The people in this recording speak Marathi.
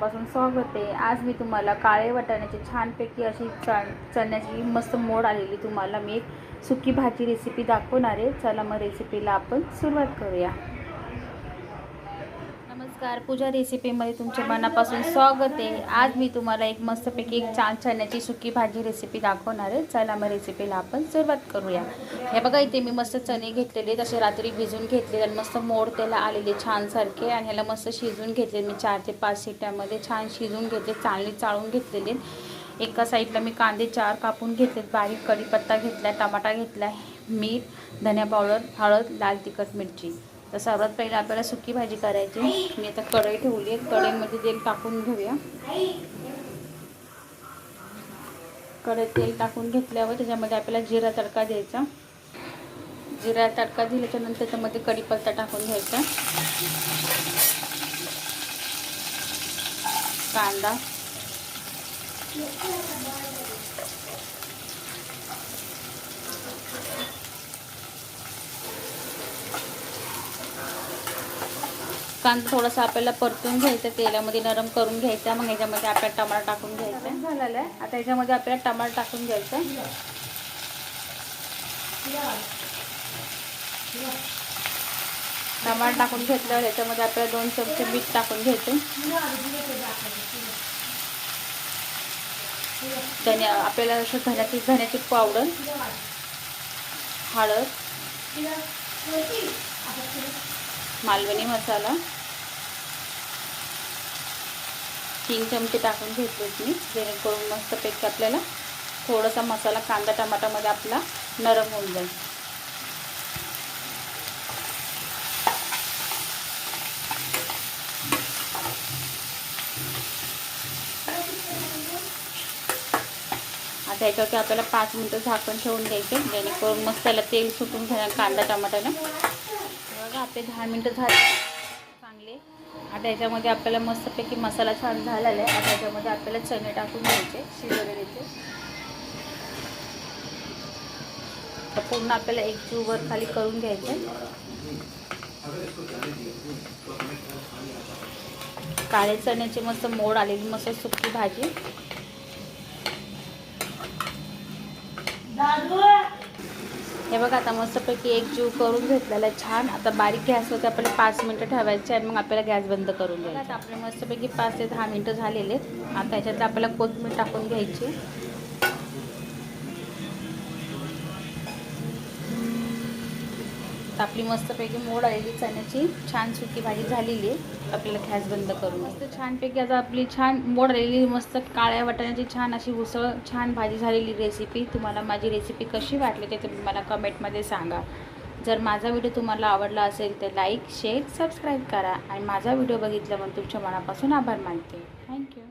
स्वागत आहे. आज मी तुम्हाला काळे वाटाण्याची छानपैकी अशी चण चण्याची मस्त मोड आलेली तुम्हाला मी एक सुकी भाजी रेसिपी दाखवणार आहे. चला मग रेसिपीला आपण सुरुवात करूया. नमस्कार. पूजा रेसिपीमध्ये तुमच्या मनापासून स्वागत आहे. आज मी तुम्हाला एक मस्तपैकी एक छान चण्याची सुकी भाजी रेसिपी दाखवणार आहे. चला मग रेसिपीला आपण सुरुवात करूया. हे बघा इथे मी मस्त चणे घेतलेले तसे रात्री भिजून घेतले आणि मस्त मोड त्याला आलेले छानसारखे आणि ह्याला मस्त शिजून घेतले मी चार ते पाच शिट्यामध्ये छान शिजून घेतले चांगली चाळून घेतलेले एका साईडला मी कांदे चार कापून घेतलेत. बारीक कढीपत्ता घेतला टमाटा घेतला मीठ धन्या पावडर हळद लाल तिखट मिरची. तर सर्वात पहिले आपल्याला सुकी भाजी करायची. मी आता कढई ठेवली आहे. कढईमध्ये तेल टाकून घेऊया. कढईत तेल टाकून घेतल्यावर त्याच्यामध्ये आपल्याला जिरा तडका द्यायचा. जिरा तडका दिल्याच्या नंतर त्याच्यामध्ये कढीपत्ता टाकून घ्यायचा. कांदा. कांदा थोडासा आपल्याला परतून घ्यायचा तेलामध्ये नरम करून घ्यायचा मग ह्याच्यामध्ये आपल्याला टमाटर टाकून घ्यायचा. झालेला आहे. आता ह्याच्यामध्ये आपल्याला टमाटर टाकून घ्यायचा. टमाटर टाकून घेतल्यावर ह्याच्यामध्ये आपल्याला दोन चमचे मीठ टाकून घ्यायचे. धन्या आपल्याला असं धन्याची धन्याची पावडर हळद मालवणी मसाला तीन चमचे टाकून घेतलेत मी जेणेकरून मस्तपैकी आपल्याला थोडासा मसाला कांदा टमाटामध्ये आपला नरम होऊन जाईल. आता याच्यावरती आपल्याला पाच मिनटं झाकण ठेवून द्यायचं जेणेकरून मस्त त्याला तेल सुटून घेणार कांदा टमाट्याला बघा आपले दहा मिनटं झाले. आता याच्यामध्ये आपल्याला मस्तपैकी मसाला छान झालेला आहे. आता याच्यामध्ये आपल्याला चणे टाकून घ्यायचे शिजवलेले तर पूर्ण आपल्याला एक जीव वर खाली करून घ्यायचे. काळे चण्याची मस्त मोड आलेली मस्त सुकी भाजी. हे बघा आता मस्तपैकी एक जीव करून घेतलेला आहे. छान. आता बारीक गॅसवरती आपल्याला पाच मिनटं ठेवायचे आणि मग आपल्याला गॅस बंद करून घ्यायचा. आता आपले मस्तपैकी पाच ते दहा मिनटं झालेले आता याच्यात आपल्याला कोथिंबीर टाकून घ्यायची. तर आपली मस्तपैकी मोड आलेली चण्याची छान सुकी भाजी झालेली आहे. आपल्याला गॅस बंद करून. मस्त छानपैकी आता आपली छान मोड आलेली मस्त काळ्या वाटाण्याची छान अशी उसळ छान भाजी झालेली रेसिपी तुम्हाला माझी रेसिपी कशी वाटली ते तुम्ही मला कमेंटमध्ये सांगा. जर माझा व्हिडिओ तुम्हाला आवडला असेल तर लाईक शेअर सबस्क्राईब करा. आणि माझा व्हिडिओ बघितल्यामुळे तुमच्या मनापासून आभार मानते. थँक्यू